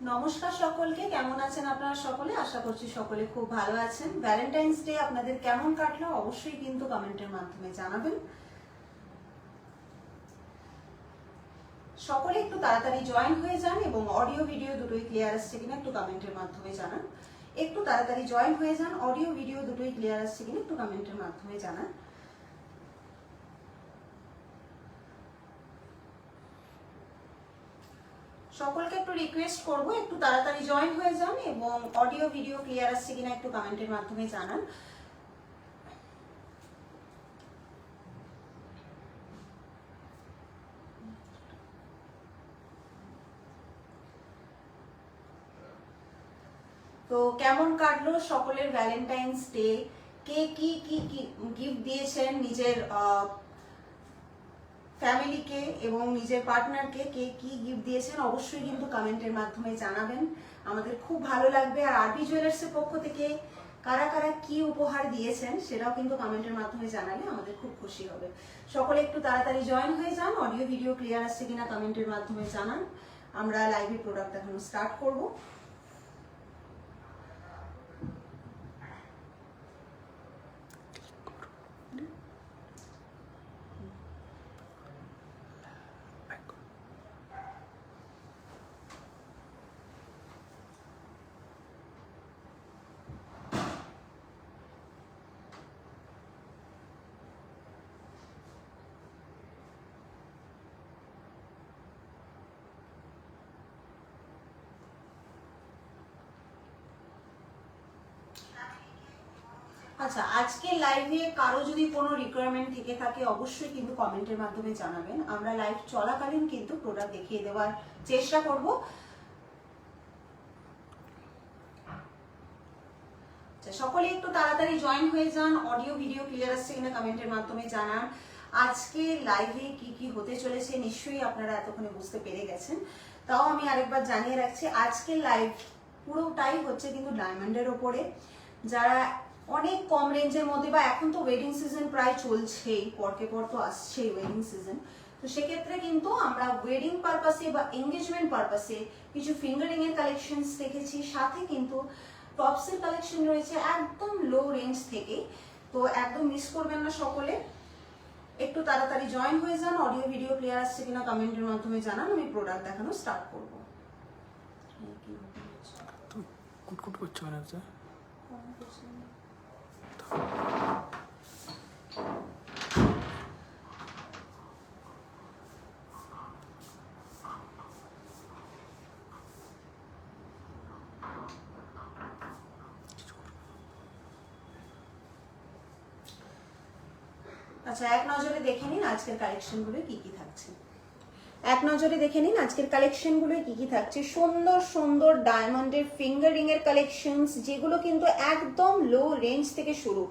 নমস্কার সকলকে, কেমন আছেন আপনারা সকলে? আশা করছি সকলে খুব ভালো আছেন। ভ্যালেন্টাইন্স ডে আপনাদের কেমন কাটলো অবশ্যই কিন্তু কমেন্টের মাধ্যমে জানাবেন। সকলে একটু তাড়াতাড়ি জয়েন হয়ে যান এবং অডিও ভিডিও দুটোই ক্লিয়ার আসছে কিনা একটু কমেন্টের মাধ্যমে জানান। একটু তাড়াতাড়ি জয়েন হয়ে যান অডিও ভিডিও দুটোই ক্লিয়ার আসছে কিনা একটু কমেন্টের মাধ্যমে জানান। সকলকে একটু রিকোয়েস্ট করব, একটু তাড়াতাড়ি জয়েন হয়ে যান এবং অডিও ভিডিও ক্লিয়ার আসছে কিনা একটু কমেন্টের মাধ্যমে জানান। তো কেমন কাটলো সকলের ভ্যালেন্টাইন্স ডে কে কি কি গিফট দিয়েছেন নিজের ফ্যামিলিকে এবং নিজের পার্টনারকে কে কি গিফট দিয়েছেন অবশ্যই কিন্তু কমেন্টের মাধ্যমে জানাবেন। আমাদের খুব ভালো লাগবে। আর আরবি জুয়েলার্সের পক্ষ থেকে কারা কারা কি উপহার দিয়েছেন সেটাও কিন্তু কমেন্টের মাধ্যমে জানালে আমাদের খুব খুশি হবে। সকলে একটু তাড়াতাড়ি জয়েন হয়ে যান। অডিও ভিডিও ক্লিয়ার আসছে কিনা কমেন্টের মাধ্যমে জানান। আমরা লাইভে প্রোডাক্ট এখন স্টার্ট করব। আচ্ছা আজকে লাইভে কারও যদি কোনো রিকোয়ারমেন্ট থেকে থাকে অবশ্যই কিন্তু কমেন্টের মাধ্যমে জানাবেন। আমরা লাইভ চলাকালীন কিন্তু প্রোডাক্ট দেখিয়ে দেওয়ার চেষ্টা করব। আচ্ছা, সকলে একটু তাড়াতাড়ি জয়েন হয়ে যান। অডিও ভিডিও ক্লিয়ার আসছে কিনা কমেন্টের মাধ্যমে জানান। আজকে লাইভে কি কি হতে চলেছে নিশ্চয়ই আপনারা এতক্ষণে বুঝতে পেরে গেছেন। তাও আমি আরেকবার জানিয়ে রাখছি আজকে লাইভ পুরোটাই হচ্ছে কিন্তু ডায়মন্ডের ওপরে। যারা অনেক কম রেঞ্জের মধ্যে বা এখন তো ওয়েডিং সিজন প্রায় চলছেই পরকে পর তো আসছেই ওয়েডিং সিজন তো সেক্ষেত্রে কিন্তু আমরা ওয়েডিং পারপাসে বা এঙ্গেজমেন্ট পারপাসে কিছু ফিঙ্গারিং এর কালেকশনস দেখেছি সাথে কিন্তু টপসের কালেকশন রয়েছে একদম লো রেঞ্জ থেকে। তো একদম মিস করবেন না সকলে। একটু তাড়াতাড়ি জয়েন হয়ে যান অডিও ভিডিও ক্লিয়ার আসছে কিনা কমেন্টের মাধ্যমে জানান আমি প্রোডাক্ট দেখানো স্টার্ট করব। তো কুটকুট করছে মনে হচ্ছে আচ্ছা এক নজরে দেখে নিন আজকের কালেকশনগুলো কি কি থাকছে। এক নজরে দেখে নিন আজকের কালেকশনগুলো কি কি থাকছে। সুন্দর সুন্দর ডায়মন্ডের ফিঙ্গারিং এর কালেকশনস যেগুলো কিন্তু একদম লো রেঞ্জ থেকে শুরু।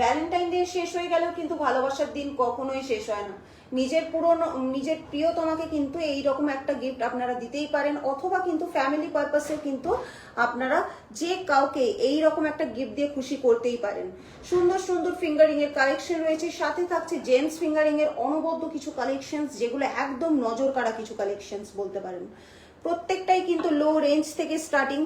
ভ্যালেন্টাইন ডে শেষ হয়ে গেলেও কিন্তু ভালোবাসার দিন কখনোই শেষ হয় না। নিজের পুরনো, নিজের প্রিয় তোমাকে কিন্তু এই রকম একটা গিফট আপনারা দিতেই পারেন, অথবা কিন্তু ফ্যামিলি পারপাসেও কিন্তু আপনারা যে কাউকে এই রকম একটা গিফট দিয়ে খুশি করতেই পারেন। সুন্দর সুন্দর ফিঙ্গারিং এর কালেকশন রয়েছে, সাথে থাকছে জেন্টস ফিঙ্গারিং এর অনবদ্য কিছু কালেকশনস যেগুলো একদম নজর কাড়া কিছু কালেকশনস বলতে পারেন। প্রত্যেকটাই কিন্তু লো রেঞ্জ থেকে স্টার্টিং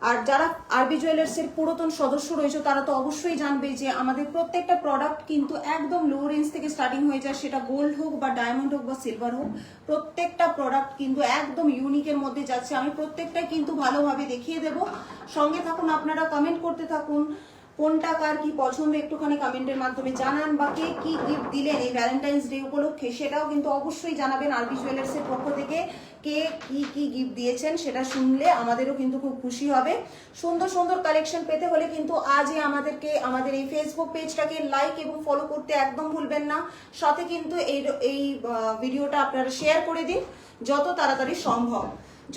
আর যারা আরবি জুয়েলার্সের পুরাতন সদস্য রয়েছে, তারা তো অবশ্যই জানবে যে আমাদের প্রত্যেকটা প্রোডাক্ট কিন্তু একদম লো রেঞ্জ থেকে স্টার্টিং হয়ে যায়। সেটা গোল্ড হোক বা ডায়মন্ড হোক বা সিলভার হোক, প্রত্যেকটা প্রোডাক্ট কিন্তু একদম ইউনিকের মধ্যে যাচ্ছে। আমি প্রত্যেকটাই কিন্তু ভালোভাবে দেখিয়ে দেব। সঙ্গে থাকুন, আপনারা কমেন্ট করতে থাকুন। কোনটা কার কি পছন্দ একটুখানি কমেন্টের মাধ্যমে জানান বা কে কি গিফট দিলেন এই ভ্যালেন্টাইন্স ডে উপলক্ষে সেটাও কিন্তু অবশ্যই জানাবেন আরবি জুয়েলার্সের পক্ষ থেকে কে কি কি গিফট দিয়েছেন সেটা শুনলে আমাদেরও কিন্তু খুব খুশি হবে। সুন্দর সুন্দর কালেকশন পেতে হলে কিন্তু আজই আমাদেরকে, আমাদের এই ফেসবুক পেজটাকে লাইক এবং ফলো করতে একদম ভুলবেন না। সাথে কিন্তু এই এই ভিডিওটা আপনারা শেয়ার করে দিন, যত তাড়াতাড়ি সম্ভব।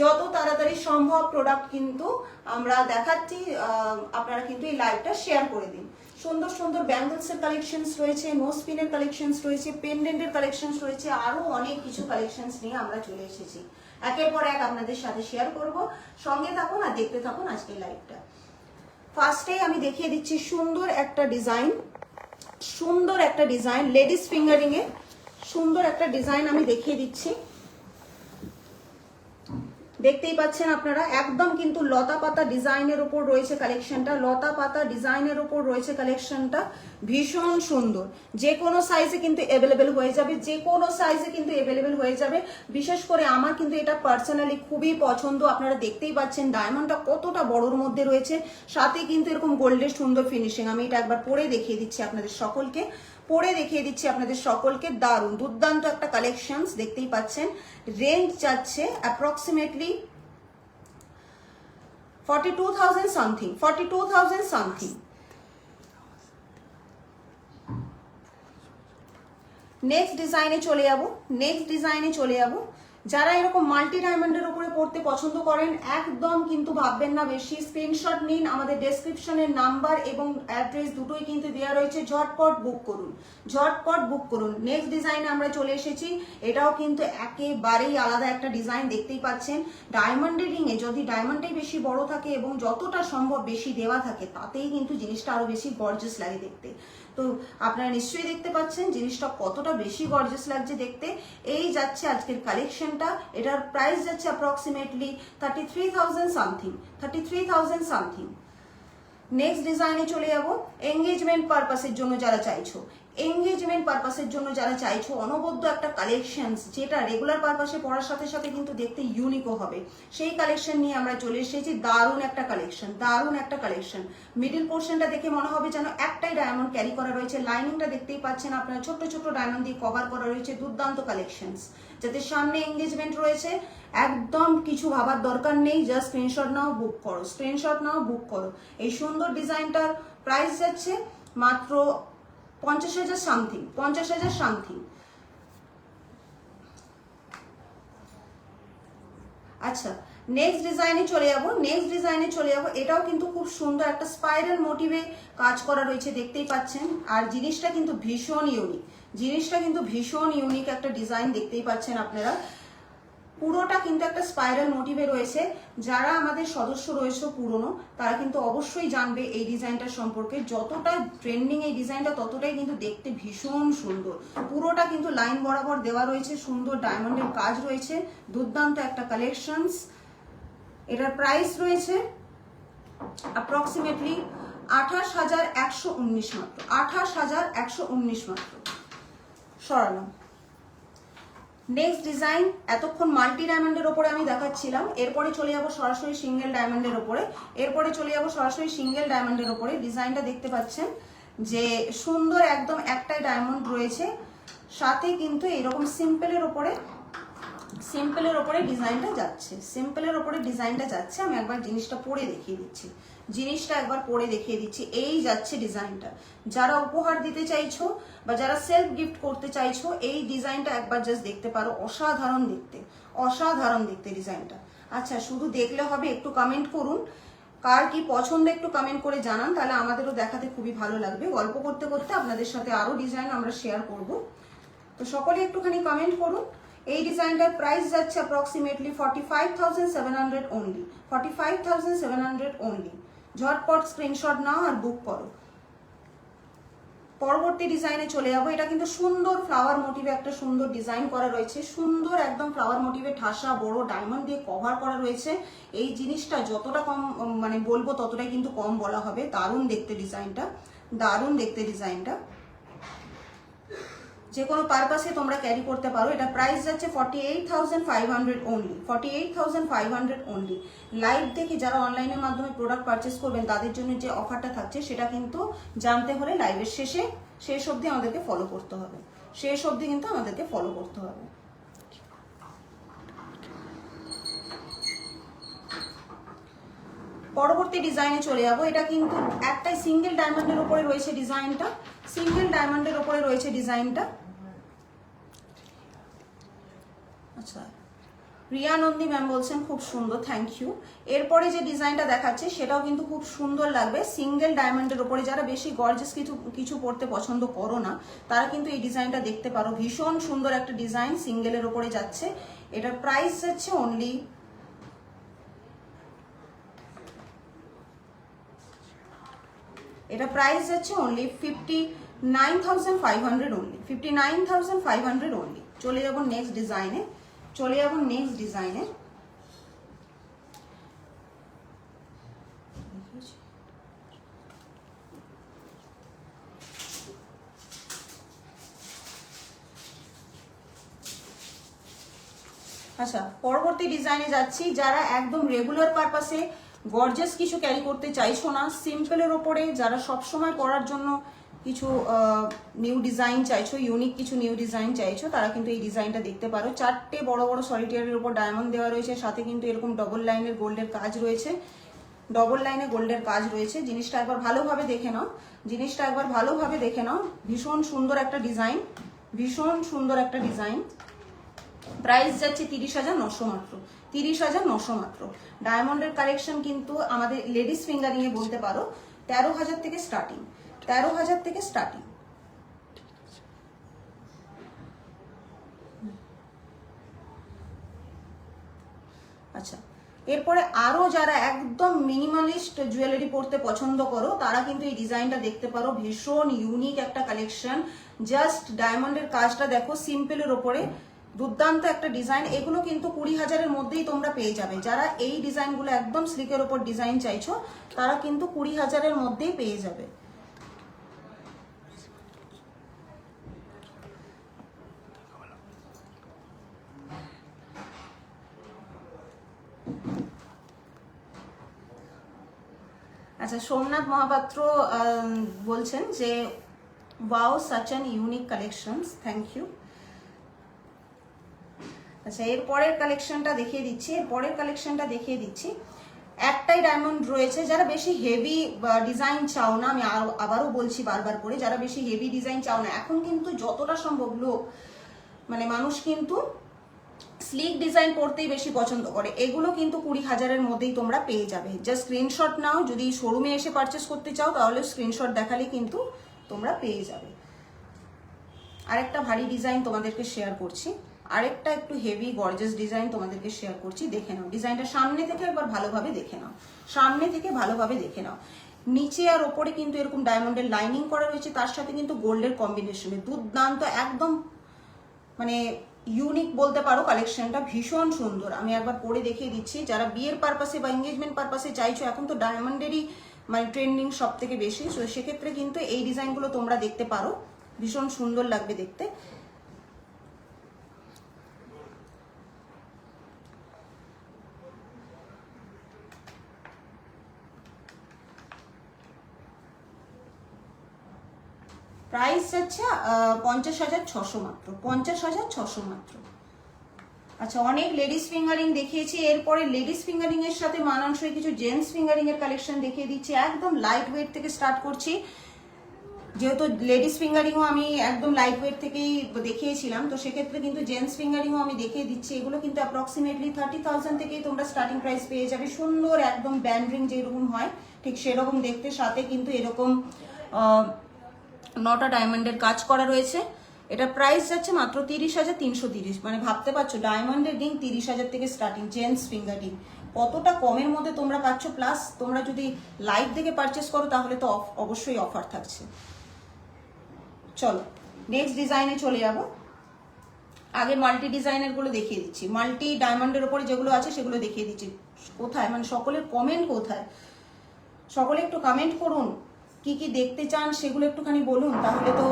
যত তাড়াতাড়ি সম্ভব প্রোডাক্ট কিন্তু আমরা দেখাচ্ছি আপনারা কিন্তু এই লাইভটা শেয়ার করে দিন। সুন্দর সুন্দর ব্যাঙ্গলস এর কালেকশনস রয়েছে নো স্পিনের কালেকশনস রয়েছে পেন্ডেন্টের কালেকশনস রয়েছে, আরও অনেক কিছু কালেকশনস নিয়ে আমরা চলে এসেছি। একের পর এক আপনাদের সাথে শেয়ার করব। সঙ্গে থাকুন আর দেখতে থাকুন আজকের লাইভটা ফার্স্টেই আমি দেখিয়ে দিচ্ছি সুন্দর একটা ডিজাইন সুন্দর একটা ডিজাইন লেডিস ফিঙ্গারিং এ সুন্দর একটা ডিজাইন আমি দেখিয়ে দিচ্ছি। দেখতেই পাচ্ছেন আপনারা, একদম কিন্তু লতা পাতা ডিজাইনের উপর রয়েছে কালেকশনটা লতা পাতা ডিজাইনের উপর রয়েছে কালেকশনটা ভীষণ সুন্দর। যে কোনো সাইজে কিন্তু অ্যাভেলেবেল হয়ে যাবে, যে কোনো সাইজে কিন্তু অ্যাভেলেবেল হয়ে যাবে। বিশেষ করে আমার কিন্তু এটা পার্সোনালি খুবই পছন্দ। আপনারা দেখতেই পাচ্ছেন ডায়মন্ডটা কতটা বড়র মধ্যে রয়েছে। সাথে কিন্তু এরকম গোল্ডের সুন্দর ফিনিশিং আমি এটা একবার পরে দেখিয়ে দিচ্ছি আপনাদের সকলকে। পরে দেখিয়ে দিচ্ছি আপনাদের সকলকে। দারুণ, দুর্দান্ত একটা কালেকশনস দেখতেই পাচ্ছেন। রেঞ্জ যাচ্ছে approximately forty two thousand something forty two thousand something next ডিজাইনে চলে যাব নেক্সট ডিজাইনে চলে যাব। যারা এরকম মাল্টি ডায়মন্ডের উপরে পড়তে পছন্দ করেন, একদম কিন্তু ভাববেন না বেশি। স্ক্রিনশট নিন, আমাদের ডেসক্রিপশনের নাম্বার এবং অ্যাড্রেস দুটোই কিন্তু দেওয়া রয়েছে। ঝটপট বুক করুন। ঝটপট বুক করুন। নেক্সট ডিজাইনে আমরা চলে এসেছি। এটাও কিন্তু একেবারেই আলাদা একটা ডিজাইন দেখতেই পাচ্ছেন। ডায়মন্ডের রিংয়ে যদি ডায়মন্ডটাই বেশি বড় থাকে এবং যতটা সম্ভব বেশি দেওয়া থাকে, তাতেই কিন্তু জিনিসটা আরও বেশি গর্জাস লাগে দেখতে। তো আপনারা নিশ্চয়ই দেখতে পাচ্ছেন জিনিসটা কতটা বেশি গর্জেস লাগছে দেখতে। এই যাচ্ছে আজকের কালেকশনটা এটার প্রাইস যাচ্ছে approximately thirty three thousand something thirty three thousand something next ডিজাইনে চলে যাব। এঙ্গেজমেন্ট পারপাসের জন্য যারা চাইছো। এঙ্গেজমেন্ট পারপাসের জন্য যারা চাইছো, অনবদ্য একটা কালেকশনস যেটা রেগুলার পারপাসে পড়ার সাথে সাথে কিন্তু দেখতে ইউনিকও হবে। সেই কালেকশন নিয়ে আমরা চলে এসেছি, দারুণ একটা কালেকশন দারুণ একটা কালেকশন মিডিল পোর্শনটা দেখে মনে হবে যেন একটাই ডায়মন্ড ক্যারি করা রয়েছে। লাইনিংটা দেখতেই পাচ্ছেন আপনারা ছোট ছোট ডায়মন্ড দিয়ে কভার করা রয়েছে দুর্দান্ত কালেকশনস যাতে সামনে এঙ্গেজমেন্ট রয়েছে, একদম কিছু ভাবার দরকার নেই জাস্ট স্ক্রিনশট নাও বুক করো। স্ক্রিনশট নাও বুক করো। এই সুন্দর ডিজাইনটার প্রাইস যাচ্ছে মাত্র পঞ্চাশ হাজার সামথিং পঞ্চাশ হাজার সামথিং আচ্ছা নেক্সট ডিজাইনে চলে যাব নেক্সট ডিজাইনে চলে যাব। এটাও কিন্তু খুব সুন্দর একটা স্পাইরাল মোটিভে কাজ করা রয়েছে, দেখতেই পাচ্ছেন। আর জিনিসটা কিন্তু ভীষণ ইউনিক জিনিসটা কিন্তু ভীষণ ইউনিক একটা ডিজাইন দেখতেই পাচ্ছেন আপনারা। পুরোটা কিন্তু একটা স্পাইরাল মোটিভে রয়েছে। যারা আমাদের সদস্য রয়েছে পুরনো, তারা কিন্তু অবশ্যই জানবে এই ডিজাইনটা সম্পর্কে। যতটা ট্রেন্ডিং এই ডিজাইনটা ততটাই কিন্তু দেখতে ভীষণ সুন্দর। পুরোটা কিন্তু লাইন বরাবর দেওয়া রয়েছে, সুন্দর ডায়মন্ডের কাজ রয়েছে, দুর্দান্ত একটা কালেকশনস এটার প্রাইস রয়েছে অ্যাপ্রক্সিমেটলি আঠাশ হাজার একশো উনিশ মাত্র। আঠাশ হাজার একশো উনিশ মাত্র। সরালাম। নেক্সট ডিজাইন এতক্ষণ মাল্টি ডায়মন্ডের ওপরে আমি দেখাচ্ছিলাম। এরপরে চলে যাব সরাসরি সিঙ্গেল ডায়মন্ডের ওপরে। এরপরে চলে যাব সরাসরি সিঙ্গেল ডায়মন্ডের ওপরে। ডিজাইনটা দেখতে পাচ্ছেন যে সুন্দর একদম একটাই ডায়মন্ড রয়েছে। সাথে কিন্তু এরকম সিম্পলের ওপরে সিম্পলের ওপরে ডিজাইনটা যাচ্ছে। সিম্পলের ওপরে ডিজাইনটা যাচ্ছে। আমি একবার জিনিসটা পরে দেখিয়ে দিচ্ছি। জিনিসটা একবার পরে দেখিয়ে দিচ্ছি। এই যাচ্ছে ডিজাইনটা। যারা উপহার দিতে চাইছো বা যারা সেলফ গিফট করতে চাইছো, এই ডিজাইনটা একবার জাস্ট দেখতে পারো। অসাধারণ দেখতে। অসাধারণ দেখতে ডিজাইনটা। আচ্ছা শুধু দেখলে হবে, একটু কমেন্ট করুন। কার কি পছন্দ একটু কমেন্ট করে জানান, তাহলে আমাদেরও দেখাতে খুবই ভালো লাগবে। গল্প করতে করতে আপনাদের সাথে আরও ডিজাইন আমরা শেয়ার করব। তো সকলে একটুখানি কমেন্ট করুন। এই ডিজাইনটার প্রাইস যাচ্ছে approximately forty five thousand seven hundred only forty five thousand seven hundred only ঝটপট স্ক্রিনশট নাও আর বুক করো। পরবর্তী ডিজাইনে চলে যাব। এটা কিন্তু সুন্দর ফ্লাওয়ার মোটিভে একটা সুন্দর ডিজাইন করা রয়েছে। সুন্দর একদম ফ্লাওয়ার মোটিভে ঠাসা, বড় ডায়মন্ড দিয়ে কভার করা রয়েছে। এই জিনিসটা যতটা কম মানে বলব ততটাই কিন্তু কম বলা হবে। দারুণ দেখতে ডিজাইনটা দারুণ দেখতে ডিজাইনটা যে কোনো পারপাসে তোমরা ক্যারি করতে পারো। এটা প্রাইস যাচ্ছে forty eight thousand five hundred only forty eight thousand five hundred only live দেখে যারা অনলাইনের মাধ্যমে প্রোডাক্ট পারচেস করবেন, তাদের জন্য যে অফারটা থাকছে, সেটা কিন্তু জানতে হলে লাইভের শেষে, শেষ অবধি আমাদেরকে ফলো করতে হবে। শেষ অবধি কিন্তু আমাদেরকে ফলো করতে হবে। পরবর্তী ডিজাইনে চলে যাব। এটা কিন্তু একটাই সিঙ্গেল ডায়মন্ডের উপরে রয়েছে ডিজাইনটা সিঙ্গেল ডায়মন্ডের উপরে রয়েছে ডিজাইনটা আচ্ছা। রিয়া নন্দী ম্যাম বলছেন, খুব সুন্দর থ্যাংক ইউ এরপরে যে ডিজাইনটা দেখাচ্ছে, সেটাও কিন্তু খুব সুন্দর লাগবে। সিঙ্গেল ডায়মন্ডের উপরে যারা বেশি গর্জেস কিছু কিছু পড়তে পছন্দ করো না, তারা কিন্তু এই ডিজাইনটা দেখতে পারো। ভীষণ সুন্দর একটা ডিজাইন সিঙ্গেলের ওপরে যাচ্ছে। এটার প্রাইস যাচ্ছে অনলি এটা প্রাইস যাচ্ছে only fifty nine thousand five hundred only fifty nine thousand five hundred only চলে যাব নেক্সট ডিজাইনে চলে যাব নেক্সট ডিজাইনে আচ্ছা পরবর্তী ডিজাইনে যাচ্ছি, যারা একদম রেগুলার পারপাসে গর্জেস কিছু ক্যারি করতে চাইছো না সিম্পলের ওপরে, যারা সবসময় করার জন্য কিছু নিউ ডিজাইন চাইছো ইউনিক কিছু নিউ ডিজাইন চাইছো, তারা কিন্তু এই ডিজাইনটা দেখতে পারো। চারটে বড় বড় সলিটিয়ারের উপর ডায়মন্ড দেওয়া রয়েছে, সাথে কিন্তু এরকম ডবল লাইনের গোল্ডের কাজ রয়েছে। ডবল লাইনে গোল্ডের কাজ রয়েছে। জিনিসটা একবার ভালোভাবে দেখে নাও। জিনিসটা একবার ভালোভাবে দেখে নাও। ভীষণ সুন্দর একটা ডিজাইন ভীষণ সুন্দর একটা ডিজাইন প্রাইস যাচ্ছে তিরিশ হাজার নশো মাত্র। তিরিশ হাজার নশো মাত্র। ডায়মন্ডের কালেকশন কিন্তু আমাদের লেডিস ফিঙ্গারিং এ বলতে পারো, তেরো হাজার থেকে স্টার্টিং তেরো হাজার থেকে স্টার্টিং আচ্ছা এরপরে আরও যারা একদম মিনিমালিস্ট জুয়েলারি পরতে পছন্দ করো, তারা কিন্তু এই ডিজাইনটা দেখতে পারো। ভীষণ ইউনিক একটা কালেকশন জাস্ট ডায়মন্ডের কাজটা দেখো সিম্পলের ওপরে। দুর্দান্ত একটা ডিজাইন এগুলো কিন্তু কুড়ি হাজারের মধ্যেই তোমরা পেয়ে যাবে। যারা এই ডিজাইনগুলো একদম স্লিকের ওপর ডিজাইন চাইছো, তারা কিন্তু কুড়ি হাজারের মধ্যেই পেয়ে যাবে। আচ্ছা সোমনাথ মহাপাত্র বলছেন যে wow such an unique collections thank you আচ্ছা এর পরের কালেকশনটা দেখিয়ে দিচ্ছি, এর পরের কালেকশনটা দেখিয়ে দিচ্ছি। একটাই ডায়মন্ড রয়েছে, যারা বেশি হেভি ডিজাইন চাও না, আমি আবারও বলছি বারবার করে, যারা বেশি হেভি ডিজাইন চাও না, এখন কিন্তু যতটা সম্ভব লোক মানে মানুষ কিন্তু স্লিক ডিজাইন পড়তেই বেশি পছন্দ করে। এগুলো কিন্তু কুড়ি হাজারের মধ্যেই তোমরা পেয়ে যাবে। জাস্ট স্ক্রিনশট নাও, যদি শোরুমে এসে পারচেস করতে চাও, তাহলে স্ক্রিনশট দেখালে কিন্তু তোমরা পেয়ে যাবে। আরেকটা ভারী ডিজাইন তোমাদেরকে শেয়ার করছি। আরেকটা একটু হেভি গর্জাস ডিজাইন তোমাদেরকে শেয়ার করছি। দেখে নাও। ডিজাইনটা সামনে থেকে একবার ভালোভাবে দেখে নাও। সামনে থেকে ভালোভাবে দেখে নাও। নিচে আর ওপরে কিন্তু এরকম ডায়মন্ডের লাইনিং করা রয়েছে, তার সাথে কিন্তু গোল্ডের কম্বিনেশনে দুর্দান্ত, একদম মানে ইউনিক বলতে পারো কালেকশনটা ভীষণ সুন্দর। আমি একবার পরে দেখিয়ে দিচ্ছি, যারা বিয়ের পারপাসে বা এঙ্গেজমেন্ট পারপাসে চাইছো, এখন তো ডায়মন্ডেরই মানে ট্রেন্ডিং সব থেকে বেশি। তো সেক্ষেত্রে কিন্তু এই ডিজাইনগুলো তোমরা দেখতে পারো। ভীষণ সুন্দর লাগবে দেখতে। প্রাইস আহ, পঞ্চাশ হাজার ছশো মাত্র পঞ্চাশ হাজার ছশো মাত্র। আচ্ছা অনেক লেডিস ফিঙ্গারিং দেখিয়েছি এরপরে লেডিস ফিঙ্গারিং এর সাথে মানানসই কিছু জেন্টস ফিঙ্গারিং এর কালেকশন দেখিয়ে দিচ্ছি একদম লাইট ওয়েট থেকে স্টার্ট করছি। যেহেতু লেডিস ফিঙ্গারিংও আমি একদম লাইট ওয়েট থেকেই দেখিয়েছিলাম তো সেক্ষেত্রে কিন্তু জেন্টস ফিঙ্গারিংও আমি দেখিয়ে দিচ্ছি। এগুলো কিন্তু অ্যাপ্রক্সিমেটলি থার্টি থাউজেন্ড থেকেই তোমরা স্টার্টিং প্রাইস পেয়ে যাবে। সুন্দর একদম ব্যান্ডরিং যেরকম হয় ঠিক সেরকম দেখতে সাথে কিন্তু এরকম নটা ডায়মন্ডের কাজ করা রয়েছে। এটা প্রাইস যাচ্ছে মাত্র তিরিশ হাজার তিনশো তিরিশ। মানে ভাবতে পারছ, ডায়মন্ডের রিং তিরিশ হাজার থেকে স্টার্টিং জেন্টস ফিঙ্গার রিং কতটা কমের মধ্যে তোমরা পাচ্ছ প্লাস তোমরা যদি লাইভ থেকে পারচেস করো, তাহলে তো অবশ্যই অফার থাকছে। চলো নেক্সট ডিজাইনে চলে যাব। আগে মাল্টি ডিজাইনেরগুলো দেখিয়ে দিচ্ছি। মাল্টি ডায়মন্ডের উপরে যেগুলো আছে, সেগুলো দেখিয়ে দিচ্ছি। কোথায়? মানে সকলের কমেন্ট কোথায়? সকলে একটু কমেন্ট করুন। কি কি দেখতে চান সেগুলো একটুখানি বলুন, তাহলে তো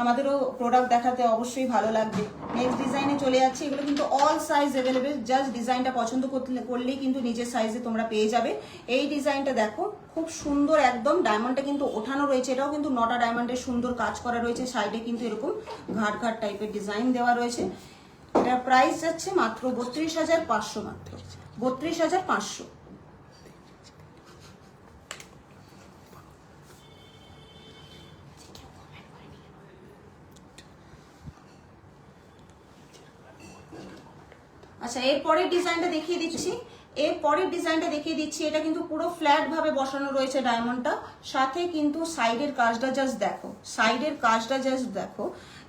আমাদেরও প্রোডাক্ট দেখাতে অবশ্যই ভালো লাগবে। নেক্সট ডিজাইনে চলে যাচ্ছে, এগুলো কিন্তু অল সাইজ অ্যাভেলেবেল জাস্ট ডিজাইনটা পছন্দ করলে করলেই কিন্তু নিজের সাইজে তোমরা পেয়ে যাবে। এই ডিজাইনটা দেখো, খুব সুন্দর একদম ডায়মন্ডটা কিন্তু ওঠানো রয়েছে, এটাও কিন্তু নটা ডায়মন্ডের সুন্দর কাজ করা রয়েছে সাইডে কিন্তু এরকম ঘাট ঘাট টাইপের ডিজাইন দেওয়া রয়েছে। এটার প্রাইস যাচ্ছে মাত্র বত্রিশ হাজার পাঁচশো মাত্র। বত্রিশ হাজার পাঁচশো। আচ্ছা এর পরের ডিজাইনটা দেখিয়ে দিচ্ছি। এর পরের ডিজাইনটা দেখিয়ে দিচ্ছি। এটা কিন্তু পুরো ফ্ল্যাট ভাবে বসানো রয়েছে ডায়মন্ডটা সাথে কিন্তু সাইডের কাজটা জাস্ট দেখো সাইডের কাজটা জাস্ট দেখো।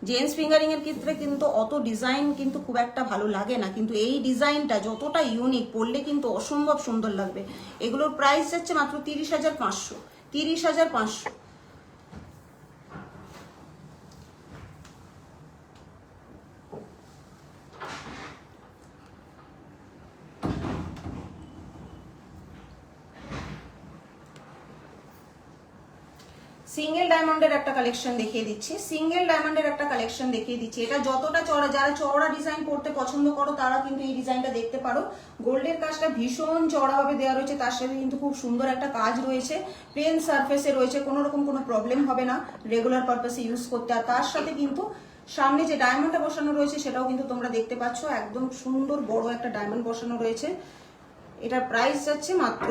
জেন্টস ফিঙ্গারিং এর ক্ষেত্রে কিন্তু অত ডিজাইন কিন্তু খুব একটা ভালো লাগে না। কিন্তু এই ডিজাইনটা যতটা ইউনিক পড়লে কিন্তু অসম্ভব সুন্দর লাগবে। এগুলোর প্রাইস যাচ্ছে মাত্র তিরিশ হাজার পাঁচশো। তিরিশ হাজার পাঁচশো। সিঙ্গেল ডায়মন্ডের একটা কালেকশন দেখিয়ে দিচ্ছি। সিঙ্গেল ডায়মন্ডের একটা কালেকশন দেখিয়ে দিচ্ছি। এটা যতটা চড়া, যারা চওড়া ডিজাইন পড়তে পছন্দ করো, তারা কিন্তু এই ডিজাইনটা দেখতে পারো। গোল্ডের কাজটা ভীষণ চড়াভাবে দেওয়া রয়েছে। তার সাথে কিন্তু খুব সুন্দর একটা কাজ রয়েছে। প্লেন সারফেসে রয়েছে, কোনো রকম কোনো প্রবলেম হবে না। রেগুলার পারপাসে ইউজ করতে। আর তার সাথে কিন্তু সামনে যে ডায়মন্ডটা বসানো রয়েছে, সেটাও কিন্তু তোমরা দেখতে পাচ্ছ। একদম সুন্দর বড় একটা ডায়মন্ড বসানো রয়েছে। এটার প্রাইস যাচ্ছে মাত্র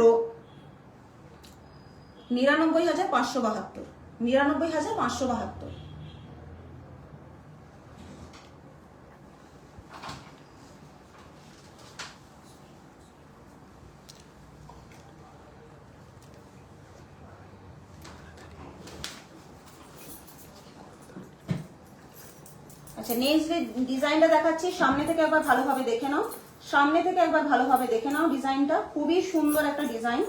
নিরানব্বই হাজার পাঁচশো বাহাত্তর। নিরানব্বই হাজার পাঁচশো বাহাত্তর। আচ্ছা নেক্সট ডিজাইনটা দেখাচ্ছি, সামনে থেকে একবার ভালোভাবে দেখে নাও। সামনে থেকে একবার ভালোভাবে দেখে নাও ডিজাইনটা খুবই সুন্দর একটা ডিজাইন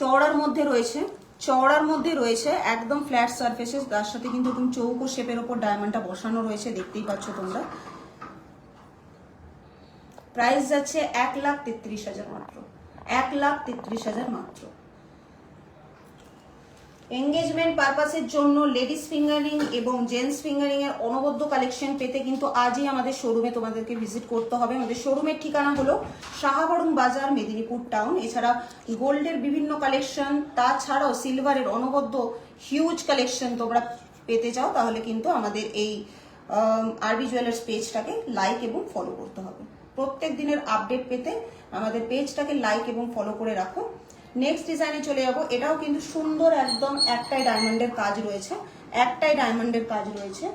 চওড়ার মধ্যে রয়েছে, চওড়ার মধ্যে রয়েছে একদম ফ্ল্যাট সারফেসেস তার সাথে কিন্তু একদম চৌকো শেপের ওপর ডায়মন্ডটা বসানো রয়েছে, দেখতেই পাচ্ছ তোমরা। প্রাইস যাচ্ছে এক লাখ তেত্রিশ হাজার মাত্র, এক লাখ তেত্রিশ হাজার মাত্র। এঙ্গেজমেন্ট পারপাসের জন্য লেডিস ফিঙ্গারিং এবং জেন্টস ফিঙ্গারিং এর অনবদ্য কালেকশন পেতে কিন্তু আজই আমাদের শোরুমে তোমাদেরকে ভিজিট করতে হবে। আমাদের শোরুমের ঠিকানা হলো শাহাবরণ বাজার, মেদিনীপুর টাউন এছাড়া গোল্ডের বিভিন্ন কালেকশন তাছাড়াও সিলভারের অনবদ্য হিউজ কালেকশন তোমরা পেতে চাও, তাহলে কিন্তু আমাদের এই আরবি জুয়েলার্স পেজটাকে লাইক এবং ফলো করতে হবে। প্রত্যেক দিনের আপডেট পেতে আমাদের পেজটাকে লাইক এবং ফলো করে রাখো। নেক্সট ডিজাইনে চলে যাব। এটাও কিন্তু সুন্দর একদম একটাই ডায়মন্ডের কাজ রয়েছে। একটাই ডায়মন্ডের কাজ রয়েছে।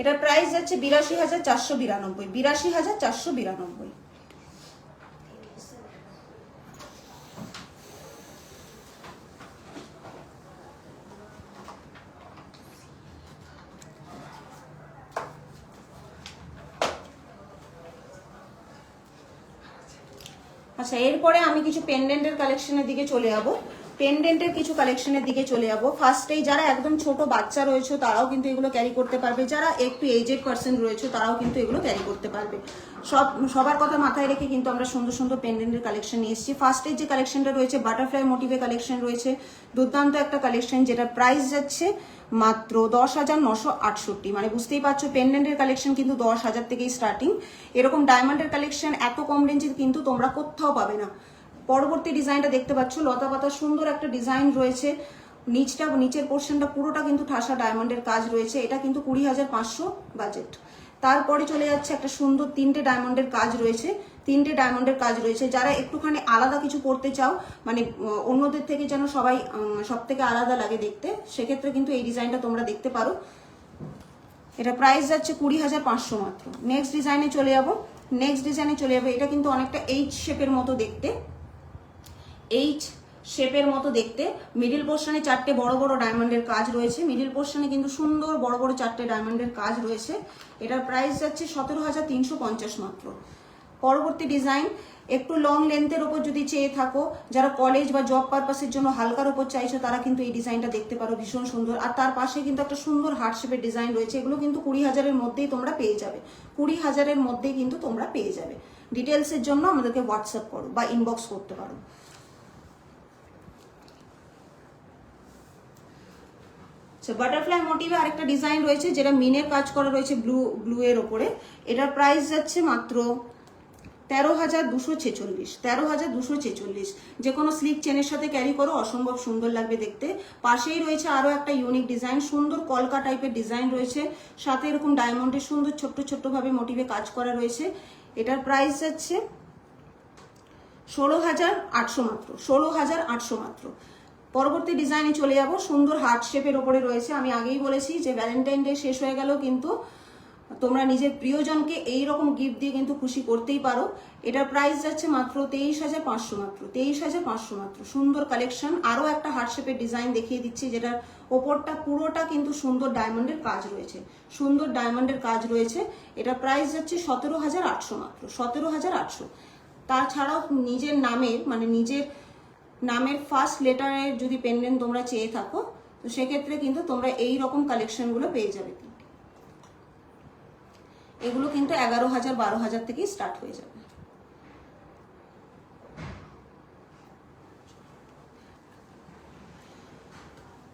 এটার প্রাইস যাচ্ছে বিরাশি হাজার চারশো বিরানব্বই। বিরাশি হাজার চারশো বিরানব্বই। আচ্ছা এরপরে আমি কিছু পেন্ডেন্টের কালেকশনের দিকে চলে যাব। পেন্ডেন্টের কিছু কালেকশনের দিকে চলে যাব। ফার্স্টেই যারা একদম ছোট বাচ্চা রয়েছে, তারাও কিন্তু এগুলো ক্যারি করতে পারবে। যারা একটু এজেড পার্সন রয়েছে, তারাও কিন্তু এগুলো ক্যারি করতে পারবে। সব, সবার কথা মাথায় রেখে কিন্তু আমরা সুন্দর সুন্দর পেন্ডেন্টের কালেকশন নিয়ে এসেছি। ফার্স্টের যে কালেকশনটা রয়েছে বাটারফ্লাই মোটিভে কালেকশন রয়েছে। দুর্দান্ত একটা কালেকশন যেটা প্রাইস যাচ্ছে মাত্র দশ হাজার নশো আটষট্টি। মানে বুঝতেই পারছ পেন্ডেন্টের কালেকশন কিন্তু দশ হাজার থেকেই স্টার্টিং এরকম ডায়মন্ডের কালেকশন এত কম রেঞ্জের কিন্তু তোমরা কোথাও পাবে না। পরবর্তী ডিজাইনটা দেখতে পাচ্ছ, লতা পাতা সুন্দর একটা ডিজাইন রয়েছে। নিচটা, নিচের পোর্শনটা পুরোটা কিন্তু ঠাসা ডায়মন্ডের কাজ রয়েছে। এটা কিন্তু কুড়ি হাজার পাঁচশো বাজেট তারপরে চলে যাচ্ছে একটা সুন্দর তিনটে ডায়মন্ডের কাজ রয়েছে। তিনটে ডায়মন্ডের কাজ রয়েছে। যারা একটুখানি আলাদা কিছু করতে চাও মানে অন্যদের থেকে যেন সবাই সব থেকে আলাদা লাগে দেখতে, সেক্ষেত্রে কিন্তু এই ডিজাইনটা তোমরা দেখতে পারো। এটা প্রাইস যাচ্ছে কুড়ি হাজার পাঁচশো মাত্র। নেক্সট ডিজাইনে চলে যাব। নেক্সট ডিজাইনে চলে যাব। এটা কিন্তু অনেকটা এইচ শেপের মতো দেখতে। এইচ শেপের মতো দেখতে। মিডিল পোর্শনে চারটে বড় বড় ডায়মন্ডের কাজ রয়েছে। মিডিল পোর্শনে কিন্তু সুন্দর বড় বড় চারটে ডায়মন্ডের কাজ রয়েছে। এটার প্রাইস যাচ্ছে সতেরো হাজার তিনশো পঞ্চাশ মাত্র। পরবর্তী ডিজাইন একটু লং লেন্থের ওপর যদি চেয়ে থাকো, যারা কলেজ বা জব পারপাসের জন্য হালকার ওপর চাইছো, তারা কিন্তু এই ডিজাইনটা দেখতে পারো, ভীষণ সুন্দর। আর তার পাশে কিন্তু একটা সুন্দর হার্ট শেপের ডিজাইন রয়েছে। এগুলো কিন্তু কুড়ি হাজারের মধ্যেই তোমরা পেয়ে যাবে। কুড়ি হাজারের মধ্যেই কিন্তু তোমরা পেয়ে যাবে। ডিটেলসের জন্য আমাদেরকে হোয়াটসঅ্যাপ করো বা ইনবক্স করতে পারো। বাটারফ্লাই মোটিভে আরেকটা ডিজাইন রয়েছে, যেটা মিনের কাজ করা রয়েছে ব্লু ব্লু এর ওপরে। এটার প্রাইস যাচ্ছে মাত্র তেরো হাজার দুশো ছেচল্লিশ, তেরো হাজার দুশো ছেচল্লিশ। যে কোনো স্লিক চেনের সাথে ক্যারি করো, অসম্ভব সুন্দর লাগবে দেখতে। পাশেই রয়েছে আরও একটা ইউনিক ডিজাইন সুন্দর কলকা টাইপের ডিজাইন রয়েছে। সাথে এরকম ডায়মন্ডের সুন্দর ছোট্ট ছোট্টভাবে মোটিভে কাজ করা রয়েছে। এটার প্রাইস যাচ্ছে ষোলো হাজার আটশো মাত্র, ষোলো হাজার আটশো মাত্র। পরবর্তী ডিজাইনে চলে যাব। সুন্দর হার্ট শেপের ওপরে রয়েছে। আমি আগেই বলেছি যে ভ্যালেন্টাইন ডে শেষ হয়ে গেল কিন্তু তোমরা নিজের প্রিয়জনকে এই রকম গিফট দিয়ে কিন্তু খুশি করতেই পারো। এটার প্রাইস যাচ্ছে মাত্র তেইশ হাজার পাঁচশো মাত্র, তেইশ হাজার পাঁচশো মাত্র। সুন্দর কালেকশন আরও একটা হার্ট শেপের ডিজাইন দেখিয়ে দিচ্ছি যেটার ওপরটা পুরোটা কিন্তু সুন্দর ডায়মন্ডের কাজ রয়েছে। সুন্দর ডায়মন্ডের কাজ রয়েছে। এটার প্রাইস যাচ্ছে সতেরো হাজার আটশো মাত্র, সতেরো হাজার আটশো। তাছাড়াও নিজের নামের মানে নিজের নামের ফার্স্ট লেটারের যদি পেন্ডেন্ট তোমরা চেয়ে থাকো, তো সেক্ষেত্রে কিন্তু তোমরা এই রকম কালেকশনগুলো পেয়ে যাবে এগুলো কিন্তু এগারো হাজার, বারো হাজার থেকেই স্টার্ট হয়ে যাবে।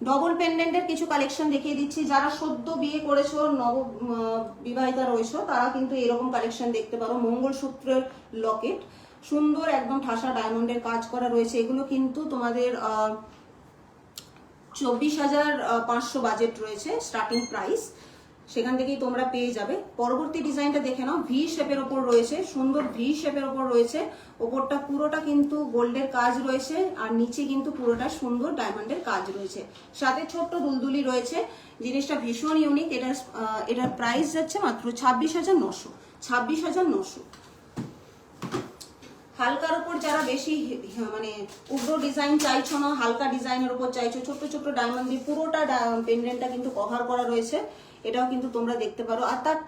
ডবল পেন্ডেন্টের কিছু কালেকশন দেখিয়ে দিচ্ছি। যারা সদ্য বিয়ে করেছ, নব বিবাহিতা রয়েছো, তারা কিন্তু এরকম কালেকশন দেখতে পারো। মঙ্গলসূত্রের লকেট সুন্দর একদম ঠাসা ডায়মন্ডের কাজ করা রয়েছে। এগুলো কিন্তু তোমাদের চব্বিশ হাজার পাঁচশো বাজেট রয়েছে স্টার্টিং প্রাইস সেখান থেকেই তোমরা পেয়ে যাবে। পরবর্তী ডিজাইনটা দেখে নাও। ভি শেপের ওপর রয়েছে। সুন্দর ভি শেপের ওপর রয়েছে। ওপরটা পুরোটা কিন্তু গোল্ডের কাজ রয়েছে আর নিচে কিন্তু পুরোটা সুন্দর ডায়মন্ডের কাজ রয়েছে। সাথে ছোট্ট দুলদুলি রয়েছে। জিনিসটা ভীষণ ইউনিক এটার এটার প্রাইস যাচ্ছে মাত্র ছাব্বিশ হাজার নশো। ছাব্বিশ হাজার নশো। হালকার উপর যারা বেশি মানে উগ্র ডিজাইন চাইছো না, হালকা ডিজাইনের উপর চাইছো, ছোট্ট ছোট্ট ডায়মন্ড দিয়ে পুরোটা পেন্ডেন্টটা কিন্তু কভার করা রয়েছে, এটাও কিন্তু তোমরা দেখতে পারো। আর তার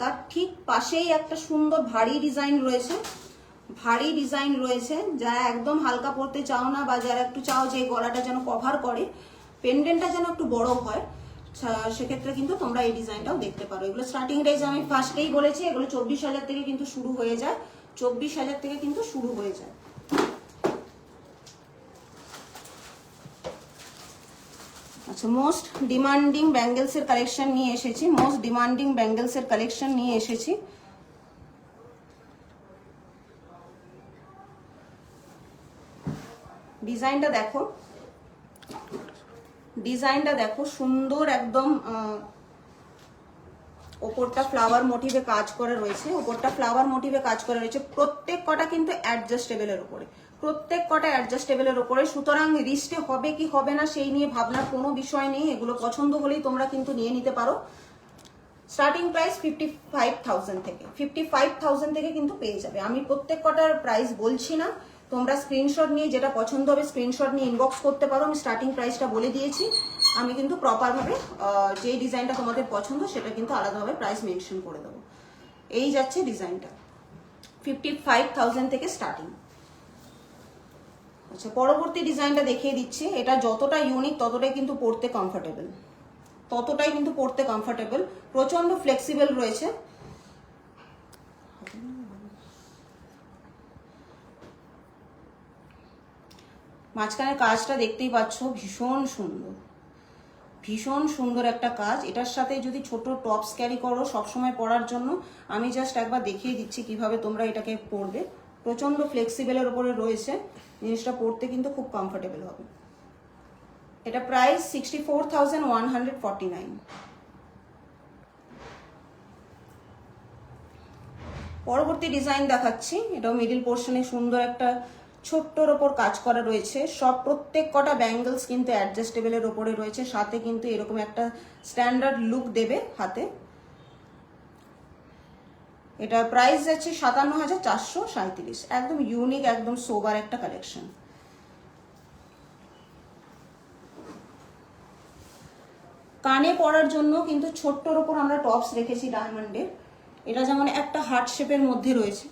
তার ঠিক পাশেই একটা সুন্দর ভারী ডিজাইন রয়েছে, ভারী ডিজাইন রয়েছে, যারা একদম হালকা পরতে চাও না বা যারা একটু চাও যে গলাটা যেন কভার করে পেন্ডেন্টটা যেন একটু বড় হয় সেক্ষেত্রে কিন্তু তোমরা এই ডিজাইনটাও দেখতে পারো। এগুলো স্টার্টিং রেঞ্জ আমি ফার্স্টেই বলেছি, এগুলো চব্বিশ হাজার থেকে কিন্তু শুরু হয়ে যায়। চব্বিশ হাজার থেকে কিন্তু শুরু হয়ে যায়। আচ্ছা মোস্ট ডিমান্ডিং ব্যাঙ্গেলসের কালেকশন নিয়ে এসেছি। মোস্ট ডিমান্ডিং ব্যাঙ্গেলসের কালেকশন নিয়ে এসেছি। ডিজাইনটা দেখো। ডিজাইনটা দেখো, সুন্দর একদম ওপরটা ফ্লাওয়ার মোটিভে কাজ করা রয়েছে, ওপরটা ফ্লাওয়ার মোটিভে কাজ করা রয়েছে। প্রত্যেক কটা কিন্তু অ্যাডজাস্টেবলের উপরে। প্রত্যেক কটা অ্যাডজাস্টেবলের উপরে। সুতরাং রিস্টে হবে কি হবে না সেই নিয়ে ভাবনার কোনো বিষয় নেই। এগুলো পছন্দ হলেই তোমরা কিন্তু নিয়ে নিতে পারো। Starting price fifty five thousand থেকে। ফিফটি ফাইভ থেকে কিন্তু পেয়ে যাবে। আমি প্রত্যেক কটার প্রাইস বলছি না। তোমরা স্ক্রিনশট নিয়ে যেটা পছন্দ হবে স্ক্রিনশট নিয়ে ইনবক্স করতে পারো। আমি স্টার্টিং প্রাইসটা বলে দিয়েছি। আমি কিন্তু প্রপারভাবে যে ডিজাইনটা তোমাদের পছন্দ, সেটা কিন্তু আলাদাভাবে প্রাইস মেনশন করে দেবো। এই যাচ্ছে ডিজাইনটা ফিফটি ফাইভ থাউজেন্ড থেকে স্টার্টিং আচ্ছা পরবর্তী ডিজাইনটা দেখিয়ে দিচ্ছে। এটা যতটা ইউনিক ততটাই কিন্তু পড়তে কমফোর্টেবল ততটাই কিন্তু পড়তে কমফোর্টেবল প্রচণ্ড ফ্লেক্সিবল রয়েছে। মাঝখানে কাজটা দেখতেই পাচ্ছ, ভীষণ সুন্দর। ভীষণ সুন্দর একটা কাজ। এটার সাথে যদি ছোট টপস ক্যারি করো সবসময় পরার জন্য, আমি জাস্ট একবার দেখিয়ে দিচ্ছি কীভাবে তোমরা এটাকে পরবে। প্রচণ্ড ফ্লেক্সিবলের উপরে রয়েছে। জিনিসটা পরতে কিন্তু খুব কমফোর্টেবল হবে। এটা price sixty four thousand one hundred forty nine পরবর্তী ডিজাইন দেখাচ্ছি। এটাও মিডিল পোর্শনে সুন্দর একটা ছোট্টর ওপর কাজ করা রয়েছে। সব প্রত্যেক কটা ব্যাঙ্গেলস কিন্তু অ্যাডজাস্টেবলের ওপরে রয়েছে। সাথে কিন্তু এরকম একটা স্ট্যান্ডার্ড লুক দেবে হাতে। এটার প্রাইস যাচ্ছে সাতান্ন হাজার চারশো সাঁত্রিশ একদম ইউনিক একদম সোবার একটা কালেকশন কানে পরার জন্য কিন্তু ছোট্টর ওপর আমরা টপস রেখেছি ডায়মন্ডের এটা যেমন একটা হার্ট শেপের মধ্যে রয়েছে।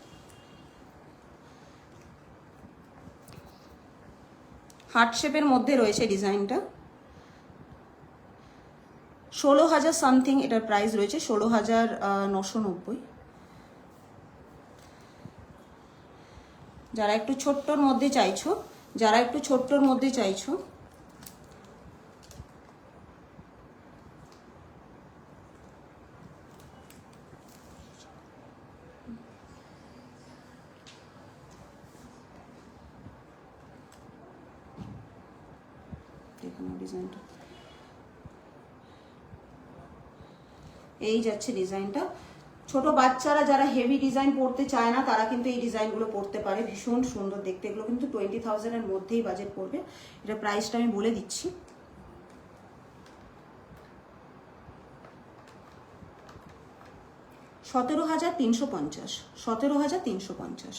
হার্ট শেপের মধ্যে রয়েছে ডিজাইনটা। ষোলো হাজার সামথিং এটার প্রাইস রয়েছে, ষোলো হাজার নশো নব্বই। যারা একটু ছোট্টর মধ্যে চাইছো, যারা একটু ছোট্টর মধ্যে চাইছো দেখুন ডিজাইনটা এই যাচ্ছে ডিজাইনটা। ছোট বাচ্চারা যারা হেভি ডিজাইন পড়তে চায় না, তারা কিন্তু এই ডিজাইনগুলো পড়তে পারে। ভীষণ সুন্দর দেখতে। এগুলো কিন্তু টোয়েন্টি থাউজেন্ডের মধ্যেই বাজেট পড়বে। এটা প্রাইসটা আমি বলে দিচ্ছি। সতেরো হাজার তিনশো পঞ্চাশ। সতেরো হাজার তিনশো পঞ্চাশ।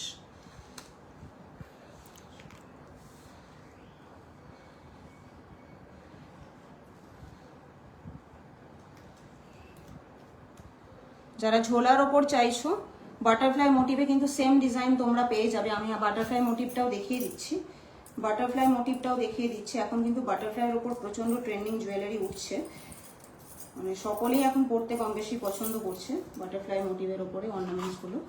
যারা ঝোলার ওপর চাইছো বাটারফ্লাই মোটিভে কিন্তু সেম ডিজাইন তোমরা পেয়ে যাবে। আমি বাটারফ্লাই মোটিভটাও দেখিয়ে দিচ্ছি। বাটারফ্লাই মোটিভটাও দেখিয়ে দিচ্ছি। এখন কিন্তু বাটারফ্লাইয়ের ওপর প্রচণ্ড ট্রেন্ডিং জুয়েলারি উঠছে। মানে সকলেই এখন পড়তে কম বেশি পছন্দ করছে বাটারফ্লাই মোটিভের ওপরে অর্নামেন্টসগুলো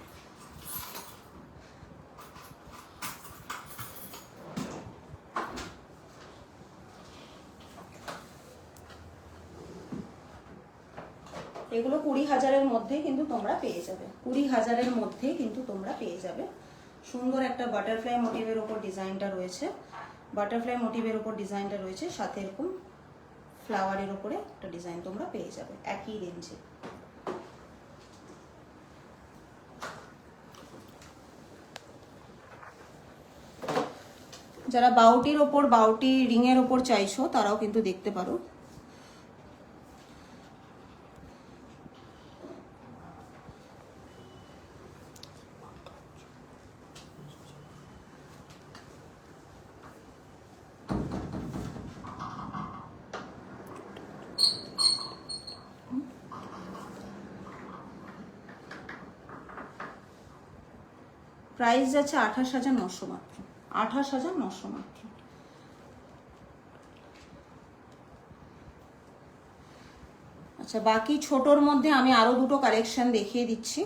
এগুলো কুড়ি হাজারের মধ্যে কিন্তু তোমরা পেয়ে যাবে। কুড়ি হাজারের মধ্যে কিন্তু তোমরা পেয়ে যাবে। সুন্দর একটা বাটারফ্লাই মোটিভের ওপর ডিজাইনটা রয়েছে। বাটারফ্লাই মোটিভের ওপর ডিজাইনটা রয়েছে। সাথে এরকম ফ্লাওয়ারের ওপরে একটা ডিজাইন তোমরা পেয়ে যাবে। একই রেঞ্জে যারা বাউটির ওপর বাউটি রিংয়ের ওপর চাইছো, তারাও কিন্তু দেখতে পারো। প্রাইস যাচ্ছে আঠাশ হাজার নশো মাত্র। আঠাশ হাজার নশো মাত্র। আচ্ছা বাকি ছোটোর মধ্যে আমি আরও দুটো কালেকশন দেখিয়ে দিচ্ছি।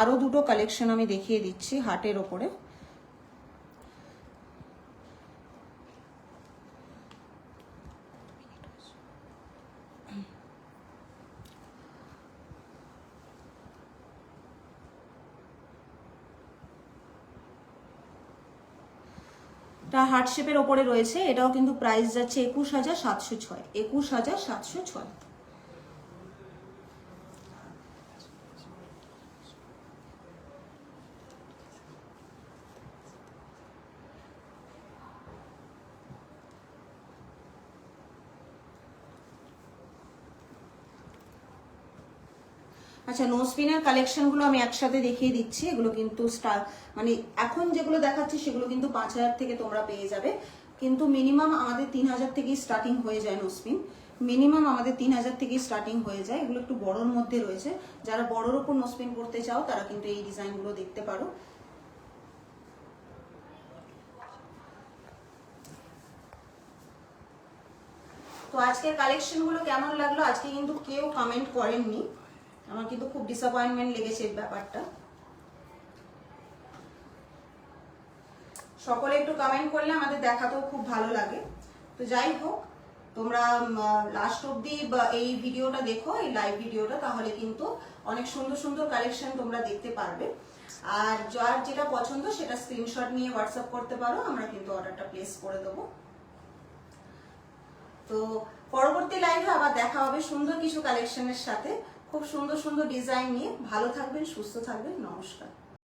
আরও দুটো কালেকশন আমি দেখিয়ে দিচ্ছি হাটের ওপরে। হার্ট শেপের ওপরে রয়েছে, এটাও কিন্তু প্রাইস যাচ্ছে একুশ হাজার সাতশো ছয়। একুশ হাজার সাতশো ছয়। আচ্ছা নোসপিনের কালেকশনগুলো আমি একসাথে দেখিয়ে দিচ্ছি। এগুলো কিন্তু স্টার মানে এখন যেগুলো দেখাচ্ছি, সেগুলো কিন্তু পাঁচ হাজার থেকে তোমরা পেয়ে যাবে। কিন্তু মিনিমাম আমাদের তিন হাজার থেকেই স্টার্টিং হয়ে যায় নোসপিন মিনিমাম আমাদের তিন হাজার থেকেই স্টার্টিং হয়ে যায়। এগুলো একটু বড়োর মধ্যে রয়েছে। যারা বড়োর ওপর নোসপিন করতে চাও, তারা কিন্তু এই ডিজাইনগুলো দেখতে পারো। তো আজকের কালেকশনগুলো কেমন লাগল? আজকে কিন্তু কেউ কমেন্ট করেননি। আমার কিন্তু খুব ডিসঅ্যাপয়েন্টমেন্ট লেগেছে ব্যাপারটা। সকলে একটু কমেন্ট করলে আমাদের দেখাতেও খুব ভালো লাগে। তো যাই হোক, তোমরা লাস্ট অব্দি এই ভিডিওটা দেখো, এই লাইভ ভিডিওটা, তাহলে কিন্তু অনেক সুন্দর সুন্দর কালেকশন তোমরা দেখতে পারবে। আর যার যেটা পছন্দ, সেটা স্ক্রিনশট নিয়ে হোয়াটসঅ্যাপ করতে পারো, আমরা কিন্তু অর্ডারটা প্লেস করে দেবো। তো পরবর্তী লাইভে আবার দেখা হবে সুন্দর কিছু কালেকশনের সাথে। খুব সুন্দর সুন্দর ডিজাইন নিয়ে ভালো থাকবেন সুস্থ থাকবেন নমস্কার।